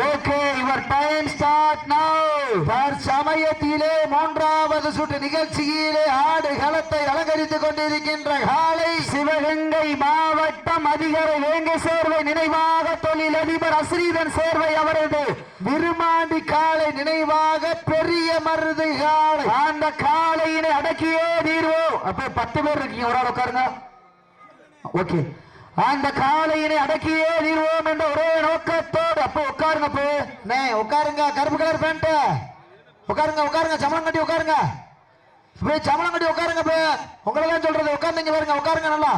Okay your time start now சமயத்திலே மூன்றாவது சுற்று நிகழ்ச்சியிலே ஆடு களத்தை அலங்கரித்துக் கொண்டிருக்கின்ற காலை சிவகங்கை மாவட்டம் அதிகாரி வேங்கை சேர்வை நினைவாக தொழிலதிபர் அஸ்ரீதன் சேர்வை அவரது விருமாண்டி காலை நினைவாக பெரிய மருது காலை. அந்த காளையினை அடக்கியே தீர்வோம் அப்ப பத்து பேர் இருக்கீங்க ஒரு ஆள் உட்காருங்க. ஓகே அந்த காளையினை அடக்கியே தீர்வோம் என்ற ஒரே உட்காருங்க அப்போ நே உட்காருங்க கருப்பு கலர் பேண்ட் உட்காருங்க உட்காருங்க சமணம் கட்டி உட்காருங்க. போய் சமணம் கட்டி உட்காருங்க இப்போ. உங்களெல்லாம் சொல்றது உட்கார்ந்தீங்க பாருங்க உட்காருங்க நல்லா.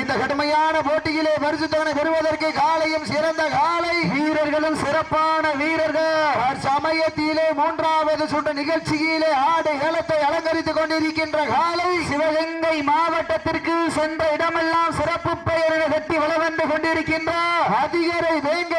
இந்த கடுமையான போட்டியிலே பரிசு தொகை பெறுவதற்கு காலையும் சிறந்த காலை. வீரர்களும் சிறப்பான வீரர்கள். சமயத்திலே மூன்றாவது சுற்று நிகழ்ச்சியிலே ஆடு ஏலத்தை அலங்கரித்துக் கொண்டிருக்கின்ற காலை. சிவகங்கை மாவட்டத்திற்கு சென்ற இடமெல்லாம் சிறப்பு பெயரிட கட்டி வளவந்து கொண்டிருக்கின்றார். அதிகரை வேங்கை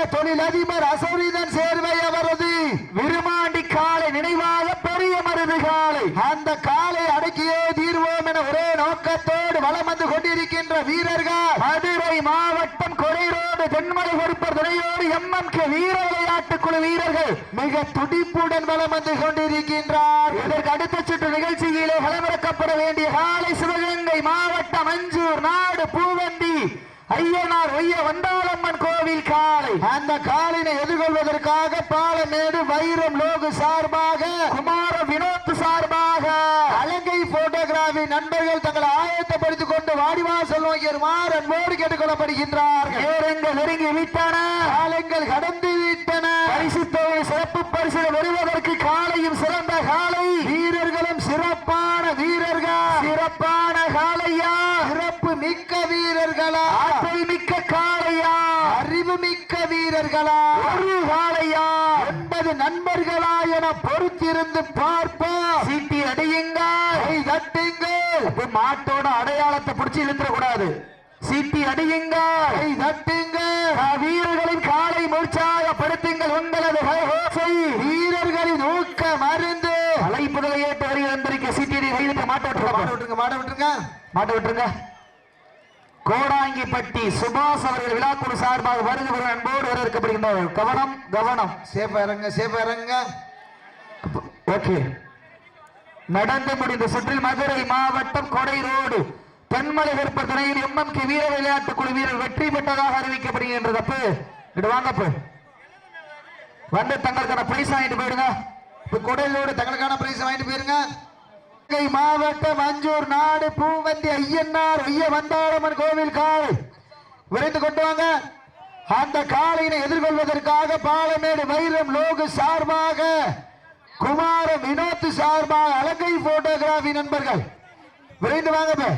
நினைவாக தொழிலதிபர் அசௌரிதன் சேர்வை அவரது. விருமாண்டி காலை நினைவாக பெரிய மருது காலை அந்த காலை அடக்கியே தீர்வோம் என ஒரே நோக்கத்தோடு வலம் வந்து கொண்டிருக்கின்ற வீரர்கள். மதுரை மாவட்டம் கொடைரோடு தென்மலை பொறுப்பர் துணையோடு எம்எம் கே வீர விளையாட்டு குழு வீரர்கள் மிக துடிப்புடன் வலம் வந்து கொண்டிருக்கின்றார். இதற்கு அடுத்த சுற்று நிகழ்ச்சியிலே களமிறக்கப்பட வேண்டிய காலை சிவகங்கை மாவட்டம் அஞ்சூர் நாடு பூவந்தி. ஐயனார் ஒய்ய வண்டாளம்மன் கோவில் காலை அந்த காலினை எதிர்கொள்வதற்காக பாலமேடு வைரம் லோகு சார்பாக குமார வினோத் சார்பாக. அலங்கை போட்டோகிராபி நண்பர்கள் தங்களை ஆயத்தப்படுத்திக் கொண்டு வாடிவாசல் நோக்கியருமாறு அன்போடு கேட்டுக்கொள்ளப்படுகின்றார்கள். நேரங்கள் நெருங்கி விட்டன. காலங்கள் கடந்து விட்டன. பரிசு தொகை சிறப்பு பரிசு வருவதற்கு காலையும் சிறந்த காலை வீரர்களும் சிறப்பான வீரர்கள். சிறப்பான ஒரு காளையா என்பது நண்பர்களா என பொறுத்திருந்து பார்ப்போம். சீட்டி அடியுங்கள் கை தட்டுங்கள் அப்ப மாட்டோட அடையாளத்தை பிடிச்சு இழுத்துற கூடாது சீட்டி அடியுங்கள் கை தட்டுங்கள் ஆ, வீரர்களின் காலை உற்சாகப்படுத்துங்கள் உங்களது கைகோசை வீரர்களின் ஊக்க மருந்து. அழைப்புதலை ஏற்று வருகிற சீட்டி மாட்ட விட்டுருங்க மாட்ட விட்டுருங்க. மாட்ட விட்டுருங்க. கோடாங்கிப்பட்டி சுபாஷ் அவர்கள் விழாக்குழு சார்பாக ஒரு அன்போடு வரவேற்கப்படுகின்றார் கவனம் கவனம். சேஃபா இறங்க சேஃபா இறங்க. ஓகே. நடந்து முடிந்த சுற்றில் மதுரை மாவட்டம் கொடை ரோடு. தென்மலை விருப்ப எம்எம் கே வீர விளையாட்டு குழு வீரர் வெற்றி பெற்றதாக அறிவிக்கப்படுகின்றது. அப்ப இடு வாங்கப்பு வந்து தங்களுக்கான பிரைஸ் வாங்கிட்டு போயிடுங்க. இப்ப கொடையிலோடு தங்களுக்கான பிரைஸ் வாங்கிட்டு போயிருங்க. சிவகங்கை மாவட்டம் அஞ்சூர் நாடு பூவந்தி ஐயன்னார் ஐய வந்தாளம்மன் கோவில் காலை விரைந்து கொண்டு வாங்க. அந்த காலையினை எதிர்கொள்வதற்காக பாலமேடு வைரம் லோகு சார்பாக குமாரம் வினோத் சார்பாக அலங்கை போட்டோகிராபி நண்பர்கள். விரைந்து வாங்க